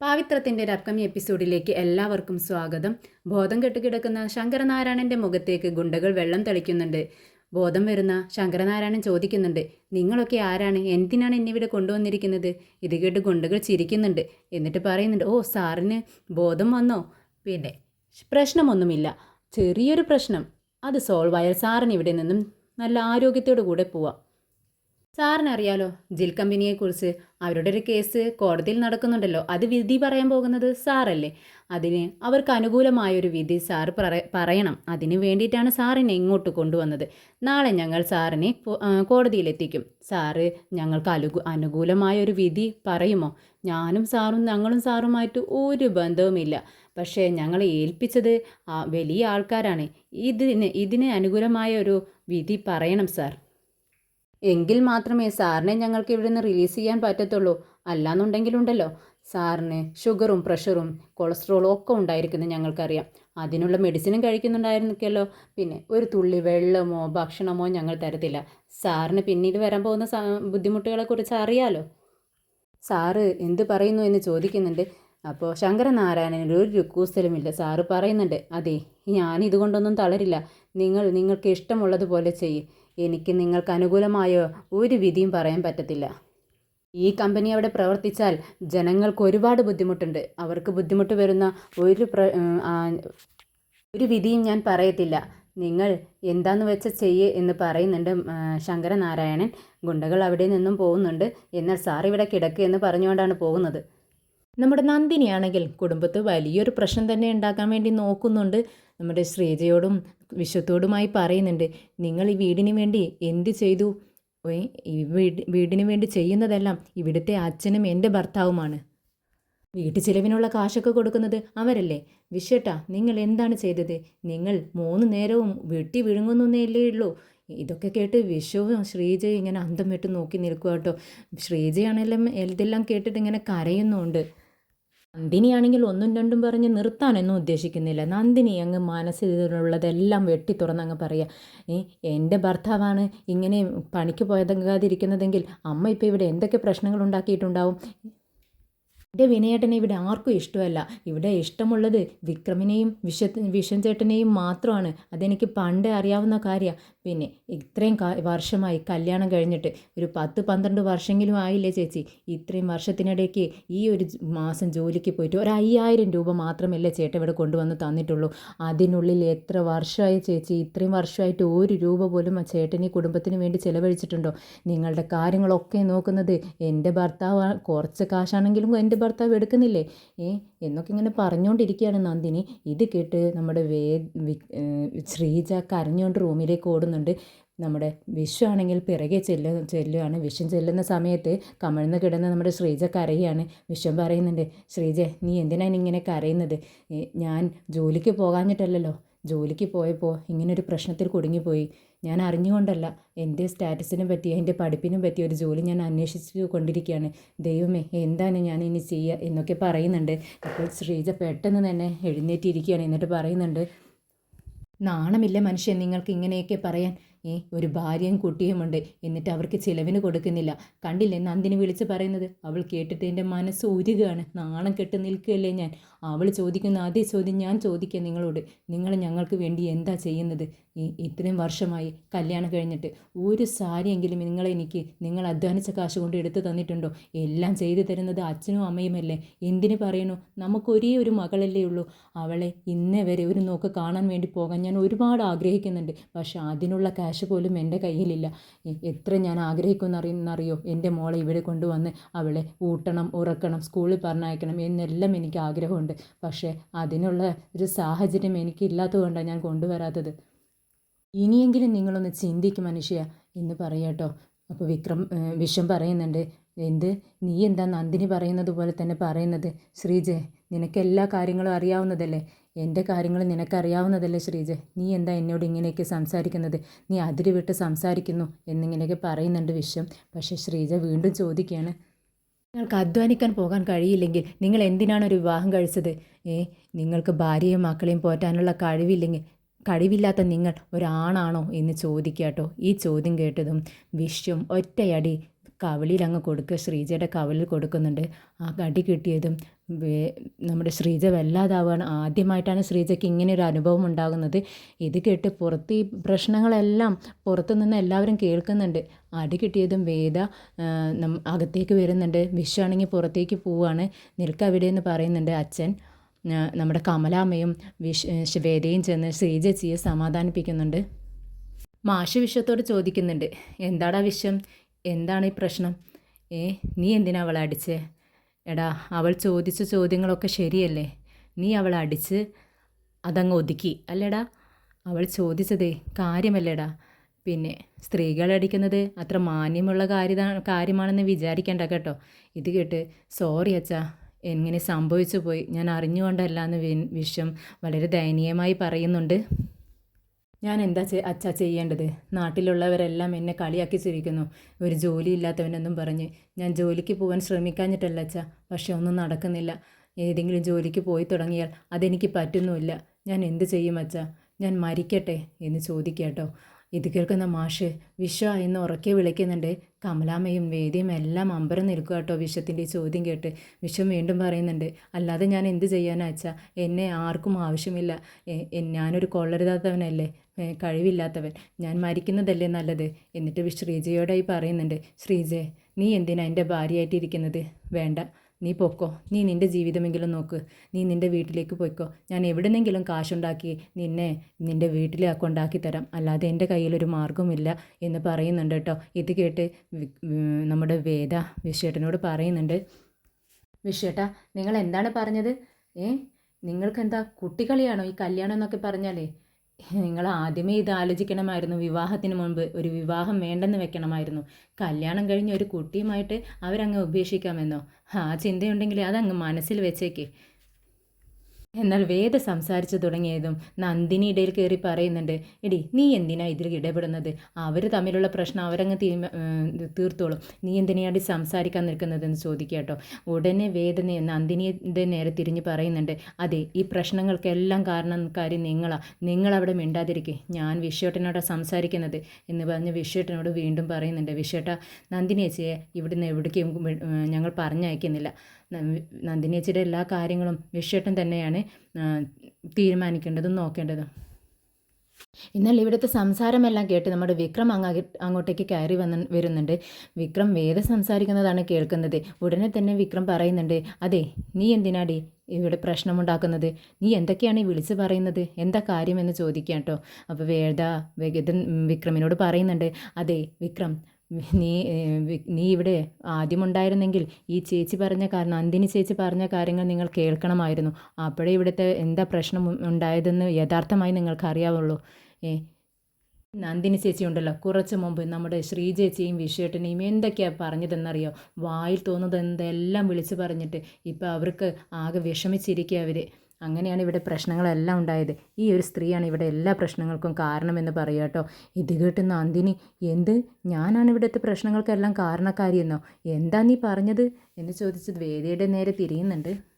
പാവിത്രത്തിന്റെ അപ്കമി എപ്പിസോഡിലേക്ക് എല്ലാവർക്കും സ്വാഗതം. ബോധം കെട്ടുകിടക്കുന്ന ശങ്കരനാരായണന്റെ മുഖത്തേക്ക് ഗുണ്ടകൾ വെള്ളം തളിക്കുന്നുണ്ട്. ബോധം വരുന്ന ശങ്കരനാരായണൻ ചോദിക്കുന്നുണ്ട് നിങ്ങളൊക്കെ ആരാണ്? എന്തിനാണ് എന്നെ ഇവിടെ കൊണ്ടുവന്നിരിക്കുന്നത്? ഇത് കേട്ട് ഗുണ്ടകൾ ചിരിക്കുന്നുണ്ട്. എന്നിട്ട് പറയുന്നുണ്ട് ഓ സാറിന് ബോധം വന്നോ? പിന്നെ പ്രശ്നമൊന്നുമില്ല. ചെറിയൊരു പ്രശ്നം. അത് സോൾവ് ആയാൽ സാറിന് ഇവിടെ നിന്നും നല്ല ആരോഗ്യത്തോടു കൂടെ പോവാം. സാറിനറിയാലോ ജിൽ കമ്പനിയെക്കുറിച്ച്. അവരുടെ ഒരു കേസ് കോടതിയിൽ നടക്കുന്നുണ്ടല്ലോ. അത് വിധി പറയാൻ പോകുന്നത് സാറല്ലേ? അതിന് അവർക്ക് അനുകൂലമായൊരു വിധി സാർ പറ- പറയണം. അതിന് വേണ്ടിയിട്ടാണ് സാറിനെ ഇങ്ങോട്ട് കൊണ്ടുവന്നത്. നാളെ ഞങ്ങൾ സാറിനെ കോടതിയിലെത്തിക്കും. സാറ് ഞങ്ങൾക്ക് അനുകൂ അനുകൂലമായൊരു വിധി പറയുമോ? ഞാനും സാറും ഞങ്ങളും സാറുമായിട്ട് ഒരു ബന്ധവുമില്ല. പക്ഷേ ഞങ്ങളെ ഏൽപ്പിച്ചത് വലിയ ആൾക്കാരാണ്. ഇതിന് ഇതിന് അനുകൂലമായ ഒരു വിധി പറയണം സാർ. എങ്കിൽ മാത്രമേ സാറിനെ ഞങ്ങൾക്ക് ഇവിടെ നിന്ന് റിലീസ് ചെയ്യാൻ പറ്റത്തുള്ളൂ. അല്ലാന്നുണ്ടെങ്കിലുണ്ടല്ലോ. സാറിന് ഷുഗറും പ്രഷറും കൊളസ്ട്രോളും ഒക്കെ ഉണ്ടായിരിക്കുന്നത് ഞങ്ങൾക്കറിയാം. അതിനുള്ള മെഡിസിനും കഴിക്കുന്നുണ്ടായിരുന്നിക്കല്ലോ പിന്നെ ഒരു തുള്ളി വെള്ളമോ ഭക്ഷണമോ ഞങ്ങൾ തരത്തില്ല. സാറിന് പിന്നീട് വരാൻ പോകുന്ന ബുദ്ധിമുട്ടുകളെക്കുറിച്ച് അറിയാലോ. സാറ് എന്ത് പറയുന്നു എന്ന് ചോദിക്കുന്നുണ്ട്. അപ്പോൾ ശങ്കരനാരായണന് ഒരു രുക്കൂസ്ഥലുമില്ല സാറ് പറയുന്നുണ്ട് അതെ ഞാൻ ഇതുകൊണ്ടൊന്നും തളരില്ല. നിങ്ങൾ നിങ്ങൾക്ക് ഇഷ്ടമുള്ളതുപോലെ ചെയ്യും. എനിക്ക് നിങ്ങൾക്ക് അനുകൂലമായോ ഒരു വിധിയും പറയാൻ പറ്റത്തില്ല. ഈ കമ്പനി അവിടെ പ്രവർത്തിച്ചാൽ ജനങ്ങൾക്ക് ഒരുപാട് ബുദ്ധിമുട്ടുണ്ട്. അവർക്ക് ബുദ്ധിമുട്ട് വരുന്ന ഒരു പ്ര ഒരു വിധിയും ഞാൻ പറയത്തില്ല. നിങ്ങൾ എന്താന്ന് വെച്ചാൽ ചെയ്യേ എന്ന് പറയുന്നുണ്ട് ശങ്കരനാരായണൻ. ഗുണ്ടകൾ അവിടെ നിന്നും പോകുന്നുണ്ട്. എന്നാൽ സാർ ഇവിടെ കിടക്കുക എന്ന് പറഞ്ഞുകൊണ്ടാണ് പോകുന്നത്. നമ്മുടെ നന്ദിനിയാണെങ്കിൽ കുടുംബത്ത് വലിയൊരു പ്രശ്നം തന്നെ ഉണ്ടാക്കാൻ വേണ്ടി നോക്കുന്നുണ്ട്. നമ്മുടെ ശ്രീജയോടും വിശ്വത്തോടുമായി പറയുന്നുണ്ട് നിങ്ങൾ ഈ വീടിന് വേണ്ടി എന്ത് ചെയ്തു? ഈ വീട് വീടിന് വേണ്ടി ചെയ്യുന്നതെല്ലാം ഇവിടുത്തെ അച്ഛനും എന്റെ ഭർത്താവുമാണ്. വീട്ടു ചിലവിനുള്ള കാശൊക്കെ കൊടുക്കുന്നത് അവരല്ലേ? വിശ്വട്ട നിങ്ങൾ എന്താണ് ചെയ്തത്? നിങ്ങൾ മൂന്ന് നേരവും വെട്ടി വിഴുങ്ങുന്നേ ഉള്ളൂ. ഇതൊക്കെ കേട്ട് വിശ്വവും ശ്രീജയും ഇങ്ങനെ അന്തം വിട്ട് നോക്കി നിൽക്കുക കേട്ടോ. ശ്രീജയാണെല്ലാം ഇതെല്ലാം കേട്ടിട്ട് ഇങ്ങനെ കരയുന്നുണ്ട്. നന്ദിനിയാണെങ്കിൽ ഒന്നും രണ്ടും പറഞ്ഞ് നിർത്താനൊന്നും ഉദ്ദേശിക്കുന്നില്ല. നന്ദിനി അങ്ങ് മനസ്സിലുള്ളതെല്ലാം വെട്ടി തുറന്നങ്ങ് പറയുക എന്റെ ഭർത്താവാണ് ഇങ്ങനെ പണിക്ക് പോയതങ്ങാതിരിക്കുന്നതെങ്കിൽ അമ്മ ഇപ്പോൾ ഇവിടെ എന്തൊക്കെ പ്രശ്നങ്ങൾ ഉണ്ടാക്കിയിട്ടുണ്ടാവും? എന്റെ വിനയേട്ടനെ ഇവിടെ ആർക്കും ഇഷ്ടമല്ല. ഇവിടെ ഇഷ്ടമുള്ളത് വിക്രമിനെയും വിശ്വ വിഷൻ ചേട്ടനെയും മാത്രമാണ്. അതെനിക്ക് പണ്ടേ അറിയാവുന്ന കാര്യമാണ് പിന്നെ ഇത്രയും വർഷമായി കല്യാണം കഴിഞ്ഞിട്ട് ഒരു പത്ത് പന്ത്രണ്ട് വർഷമെങ്കിലും ആയില്ലേ ചേച്ചി? ഇത്രയും വർഷത്തിനിടയ്ക്ക് ഈ ഒരു മാസം ജോലിക്ക് പോയിട്ട് ഒരു അയ്യായിരം രൂപ മാത്രമല്ലേ ചേട്ടൻ ഇവിടെ കൊണ്ടുവന്ന് തന്നിട്ടുള്ളൂ. അതിനുള്ളിൽ എത്ര വർഷമായി ചേച്ചി ഇത്രയും വർഷമായിട്ട് ഒരു രൂപ പോലും ആ ചേട്ടൻ ഈ കുടുംബത്തിന് വേണ്ടി ചിലവഴിച്ചിട്ടുണ്ടോ? നിങ്ങളുടെ കാര്യങ്ങളൊക്കെ നോക്കുന്നത് എന്റെ ഭർത്താവ് കുറച്ച് കാശാണെങ്കിലും എന്റെ ഭർത്താവ് എടുക്കുന്നില്ലേ? ഏ എന്നൊക്കെ ഇങ്ങനെ പറഞ്ഞുകൊണ്ടിരിക്കുകയാണ് നന്ദിനി. ഇത് കേട്ട് നമ്മുടെ വേ ശ്രീജ കരഞ്ഞുകൊണ്ട് റൂമിലേക്ക് ഓടുന്നുണ്ട് നമ്മുടെ വിഷു ആണെങ്കിൽ പിറകെ ചെല്ലു ചെല്ലുകയാണ് വിഷം ചെല്ലുന്ന സമയത്ത് കമിഴ്ന്ന് കിടന്ന് നമ്മുടെ ശ്രീജ കരയുകയാണ് വിഷം പറയുന്നുണ്ട് ശ്രീജ നീ എന്തിനാണ് ഇങ്ങനെ കരയുന്നത്? ഞാൻ ജോലിക്ക് പോകാഞ്ഞിട്ടല്ലല്ലോ. ജോലിക്ക് പോയപ്പോൾ ഇങ്ങനൊരു പ്രശ്നത്തിൽ കുടുങ്ങിപ്പോയി. ഞാൻ അറിഞ്ഞുകൊണ്ടല്ല. എന്റെ സ്റ്റാറ്റസിനെ പറ്റി എന്റെ പഠിപ്പിനെ പറ്റി ഒരു ജോലി ഞാൻ അന്വേഷിച്ചു കൊണ്ടിരിക്കുകയാണ്. ദൈവമേ എന്താണ് ഞാൻ ഇനി ചെയ്യുക? എന്നൊക്കെ പറയുന്നുണ്ട്. അപ്പോൾ ശ്രീജ പെട്ടെന്ന് തന്നെ എഴുന്നേറ്റിരിക്കുകയാണ്. എന്നിട്ട് പറയുന്നുണ്ട് നാണമില്ല മനുഷ്യൻ നിങ്ങൾക്ക് ഇങ്ങനെയൊക്കെ പറയാൻ. ഏ ഒരു ഭാര്യയും കുട്ടിയുമുണ്ട് എന്നിട്ട് അവർക്ക് ചിലവിന് കൊടുക്കുന്നില്ല. കണ്ടില്ലേ നന്ദിനി വിളിച്ച് പറയുന്നത്? അവൾ കേട്ടിട്ട് എന്റെ മനസ്സ് ഉരുകയാണ് നാണം കെട്ട് നിൽക്കുകയല്ലേ ഞാൻ. അവൾ ചോദിക്കുന്ന അതേ ചോദ്യം ഞാൻ ചോദിക്കാം നിങ്ങളോട്. നിങ്ങൾ ഞങ്ങൾക്ക് വേണ്ടി എന്താ ചെയ്യുന്നത്? ഇത്രയും വർഷമായി കല്യാണം കഴിഞ്ഞിട്ട് ഒരു സാരിയെങ്കിലും നിങ്ങൾ എനിക്ക് നിങ്ങൾ അധ്വാനിച്ച കാശ് കൊണ്ട് എടുത്തു തന്നിട്ടുണ്ടോ? എല്ലാം ചെയ്തു തരുന്നത് അച്ഛനും അമ്മയുമല്ലേ? എന്തിനു പറയണു? നമുക്ക് ഒരേ ഒരു മകളല്ലേ ഉള്ളൂ. അവളെ ഇന്നേ വരെ ഒരു നോക്ക് കാണാൻ വേണ്ടി പോകാൻ ഞാൻ ഒരുപാട് ആഗ്രഹിക്കുന്നുണ്ട്. പക്ഷെ അതിനുള്ള ക്യാഷ് പോലും എന്റെ കയ്യിലില്ല. എത്ര ഞാൻ ആഗ്രഹിക്കുമെന്ന് അറിയുന്നറിയോ എന്റെ മോളെ ഇവിടെ കൊണ്ടുവന്ന് അവളെ ഊട്ടണം ഉറക്കണം സ്കൂളിൽ പറഞ്ഞയക്കണം എന്നെല്ലാം എനിക്ക് ആഗ്രഹമുണ്ട്. പക്ഷേ അതിനുള്ള ഒരു സാഹചര്യം എനിക്കില്ലാത്തതുകൊണ്ടാണ് ഞാൻ കൊണ്ടുവരാത്തത്. ഇനിയെങ്കിലും നിങ്ങളൊന്ന് ചിന്തിക്കും മനുഷ്യ എന്ന് പറയട്ടോ. അപ്പോൾ വിക്രം വിഷം പറയുന്നുണ്ട് എന്ത്? നീ എന്താ നന്ദിനി പറയുന്നത് പോലെ തന്നെ പറയുന്നത്? ശ്രീജെ നിനക്ക് എല്ലാ കാര്യങ്ങളും അറിയാവുന്നതല്ലേ? എന്റെ കാര്യങ്ങൾ നിനക്കറിയാവുന്നതല്ലേ ശ്രീജ? നീ എന്താ എന്നോട് ഇങ്ങനെയൊക്കെ സംസാരിക്കുന്നത്? നീ അതിര് വിട്ട് സംസാരിക്കുന്നു എന്നിങ്ങനെയൊക്കെ പറയുന്നുണ്ട് വിശ്വം. പക്ഷേ ശ്രീജ വീണ്ടും ചോദിക്കുകയാണ്. നിങ്ങൾക്ക് അധ്വാനിക്കാൻ പോകാൻ കഴിയില്ലെങ്കിൽ നിങ്ങൾ എന്തിനാണ് ഒരു വിവാഹം കഴിച്ചത്? ഏ നിങ്ങൾക്ക് ഭാര്യയും മക്കളെയും പോറ്റാനുള്ള കഴിവില്ലെങ്കിൽ കഴിവില്ലാത്ത നിങ്ങൾ ഒരാണാണോ എന്ന് ചോദിക്കാട്ടോ ഈ ചോദ്യം കേട്ടതും വിശ്വം ഒറ്റയടി കവിളിൽ അങ്ങ് കൊടുക്കുക ശ്രീജയുടെ കവളിൽ കൊടുക്കുന്നുണ്ട്. ആ കടി കിട്ടിയതും നമ്മുടെ ശ്രീജ വല്ലാതാവുകയാണ് ആദ്യമായിട്ടാണ് ശ്രീജയ്ക്ക് ഇങ്ങനെ ഒരു അനുഭവം ഉണ്ടാകുന്നത്. ഇത് കേട്ട് പുറത്ത് ഈ പ്രശ്നങ്ങളെല്ലാം പുറത്തു നിന്ന് എല്ലാവരും കേൾക്കുന്നുണ്ട്. അടി കിട്ടിയതും വേദ അകത്തേക്ക് വരുന്നുണ്ട്. വിഷാണെങ്കിൽ പുറത്തേക്ക് പോവുകയാണ് നിൽക്കവിടെ എന്ന് പറയുന്നുണ്ട് അച്ഛൻ. നമ്മുടെ കമലാമ്മയും വിഷ് വേദയും ചെന്ന് ശ്രീജച്ചിയെ സമാധാനിപ്പിക്കുന്നുണ്ട്. മാഷ് വിഷയത്തോട് ചോദിക്കുന്നുണ്ട് എന്താടാ വിശ്വം എന്താണ് ഈ പ്രശ്നം? ഏ നീ എന്തിനാ അവളെ അടിച്ചേ? എടാ അവൾ ചോദിച്ച ചോദ്യങ്ങളൊക്കെ ശരിയല്ലേ? നീ അവളെ അടിച്ച് അതങ്ങ് ഒതുക്കി. അല്ലേടാ അവൾ ചോദിച്ചതേ കാര്യമല്ലേടാ? പിന്നെ സ്ത്രീകളെ അടിക്കുന്നത് അത്ര മാന്യമുള്ള കാര്യതാണ് കാര്യമാണെന്ന് വിചാരിക്കേണ്ട കേട്ടോ. ഇത് കേട്ട് സോറി അച്ഛാ എങ്ങനെ സംഭവിച്ചു പോയി ഞാൻ അറിഞ്ഞുകൊണ്ടല്ല എന്ന് വിഷം വളരെ ദയനീയമായി പറയുന്നുണ്ട്. ഞാൻ എന്താ ചെ അച്ഛാ ചെയ്യേണ്ടത്? നാട്ടിലുള്ളവരെല്ലാം എന്നെ കളിയാക്കി ചിരിക്കുന്നു. ഒരു ജോലി ഇല്ലാത്തവനെന്നും പറഞ്ഞ് ഞാൻ ജോലിക്ക് പോകാൻ ശ്രമിക്കാഞ്ഞിട്ടല്ല അച്ഛ. പക്ഷെ ഒന്നും നടക്കുന്നില്ല. ഏതെങ്കിലും ജോലിക്ക് പോയി തുടങ്ങിയാൽ അതെനിക്ക് പറ്റുന്നുമില്ല. ഞാൻ എന്ത് ചെയ്യും അച്ഛ? ഞാൻ മരിക്കട്ടെ എന്ന് ചോദിക്കാട്ടോ. ഇത് കേൾക്കുന്ന മാഷ് വിശ്വ എന്ന് ഉറക്കെ വിളിക്കുന്നുണ്ട്. കമലാമ്മയും വേദിയും എല്ലാം അമ്പരം നിൽക്കുക കേട്ടോ വിശ്വത്തിന്റെ ഈ ചോദ്യം കേട്ട്. വിശ്വം വീണ്ടും പറയുന്നുണ്ട് അല്ലാതെ ഞാൻ എന്ത് ചെയ്യാനാ അച്ഛാ? എന്നെ ആർക്കും ആവശ്യമില്ല. ഞാനൊരു കൊള്ളരുതാത്തവനല്ലേ? കഴിവില്ലാത്തവൻ. ഞാൻ മരിക്കുന്നതല്ലേ നല്ലത്? എന്നിട്ട് ശ്രീജയോടായി പറയുന്നുണ്ട് ശ്രീജയെ നീ എന്തിനാ എന്റെ ഭാര്യയായിട്ടിരിക്കുന്നത്? വേണ്ട. നീ പൊക്കോ. നീ നിന്റെ ജീവിതമെങ്കിലും നോക്ക്. നീ നിന്റെ വീട്ടിലേക്ക് പോയിക്കോ. ഞാൻ എവിടുന്നെങ്കിലും കാശുണ്ടാക്കി നിന്നെ നിന്റെ വീട്ടിലെ കൊണ്ടാക്കി തരാം. അല്ലാതെ എന്റെ കയ്യിലൊരു മാർഗമില്ല എന്ന് പറയുന്നുണ്ട് കേട്ടോ. ഇത് കേട്ട് നമ്മുടെ വേദ വിശ്വേട്ടനോട് പറയുന്നുണ്ട്. വിശ്വേട്ടാ നിങ്ങൾ എന്താണ് പറഞ്ഞത്? ഏ? നിങ്ങൾക്ക് എന്താ കുട്ടികളിയാണോ ഈ കല്യാണം എന്നൊക്കെ പറഞ്ഞാലേ? നിങ്ങൾ ആദ്യമേ ഇത് ആലോചിക്കണമായിരുന്നു. വിവാഹത്തിന് മുൻപ് ഒരു വിവാഹം വേണ്ടെന്ന് വെക്കണമായിരുന്നു. കല്യാണം കഴിഞ്ഞ് ഒരു കുട്ടിയുമായിട്ട് അവരങ്ങ് ഉപേക്ഷിക്കാമെന്നോ? ആ ചിന്തയുണ്ടെങ്കിൽ അതങ്ങ് മനസ്സിൽ വെച്ചേക്ക്. എന്നാൽ വേദ സംസാരിച്ചു തുടങ്ങിയതും നന്ദിനി ഇടയിൽ കയറി പറയുന്നുണ്ട് എടി നീ എന്തിനാ ഇതിൽ ഇടപെടുന്നത്? അവർ തമ്മിലുള്ള പ്രശ്നം അവരങ്ങ് തീരുമാ തീർത്തോളും. നീ എന്തിനാണ് സംസാരിക്കാൻ നിൽക്കുന്നതെന്ന് ചോദിക്കുക ഉടനെ വേദ നന്ദിനിയുടെ നേരെ തിരിഞ്ഞ് പറയുന്നുണ്ട് അതെ ഈ പ്രശ്നങ്ങൾക്കെല്ലാം കാരണക്കാരി നിങ്ങളാ. നിങ്ങളവിടെ മിണ്ടാതിരിക്കെ. ഞാൻ വിശ്വേട്ടനോടാ സംസാരിക്കുന്നത്. എന്ന് പറഞ്ഞ് വിശ്വേട്ടനോട് വീണ്ടും പറയുന്നുണ്ട് വിശ്വേട്ട നന്ദിനി ചേച്ചിയെ ഇവിടുന്ന് എവിടേക്കും ഞങ്ങൾ പറഞ്ഞയക്കുന്നില്ല. ന- നന്ദിനി എല്ലാ കാര്യങ്ങളും വിഷയട്ടൻ തന്നെയാണ് തീരുമാനിക്കേണ്ടതും നോക്കേണ്ടതും. എന്നാൽ ഇവിടുത്തെ സംസാരമെല്ലാം കേട്ട് നമ്മുടെ വിക്രം അങ്ങ അങ്ങോട്ടേക്ക് കയറി വന്ന് വരുന്നുണ്ട്. വിക്രം വേദ സംസാരിക്കുന്നതാണ് കേൾക്കുന്നത്. ഉടനെ തന്നെ വിക്രം പറയുന്നുണ്ട് അതെ നീ എന്തിനാടി ഇവിടെ പ്രശ്നമുണ്ടാക്കുന്നത്? നീ എന്തൊക്കെയാണ് ഈ വിളിച്ച് പറയുന്നത്? എന്താ കാര്യമെന്ന് ചോദിക്കാം കേട്ടോ അപ്പോൾ വേദ വിക്രമിനോട് പറയുന്നുണ്ട് അതെ വിക്രം നീ നീ ഇവിടെ ആദ്യമുണ്ടായിരുന്നെങ്കിൽ ഈ ചേച്ചി പറഞ്ഞ കാരണം നന്ദിനി ചേച്ചി പറഞ്ഞ കാര്യങ്ങൾ നിങ്ങൾ കേൾക്കണമായിരുന്നു. അപ്പോഴേ ഇവിടുത്തെ എന്താ പ്രശ്നം ഉണ്ടായതെന്ന് യഥാർത്ഥമായി നിങ്ങൾക്ക് അറിയാവുള്ളൂ. ഏ നന്ദിനി ചേച്ചി ഉണ്ടല്ലോ. കുറച്ച് മുമ്പ് നമ്മുടെ ശ്രീ ചേച്ചിയും വിഷേട്ടനെയും എന്തൊക്കെയാണ് പറഞ്ഞതെന്നറിയോ? വായിൽ തോന്നുന്നത് എന്തെല്ലാം വിളിച്ച് പറഞ്ഞിട്ട് ഇപ്പോൾ അവർക്ക് ആകെ വിഷമിച്ചിരിക്കുക അവർ അങ്ങനെയാണ് ഇവിടെ പ്രശ്നങ്ങളെല്ലാം ഉണ്ടായത്. ഈ ഒരു സ്ത്രീയാണ് ഇവിടെ എല്ലാ പ്രശ്നങ്ങൾക്കും കാരണമെന്ന് പറയുക കേട്ടോ. ഇത് കേട്ടുന്ന അന്തിനി എന്ത്? ഞാനാണ് ഇവിടുത്തെ പ്രശ്നങ്ങൾക്കെല്ലാം കാരണക്കാരിയെന്നോ? എന്താ നീ പറഞ്ഞത്? എന്ന് ചോദിച്ചത് വേദിയുടെ നേരെ തിരിയുന്നുണ്ട്.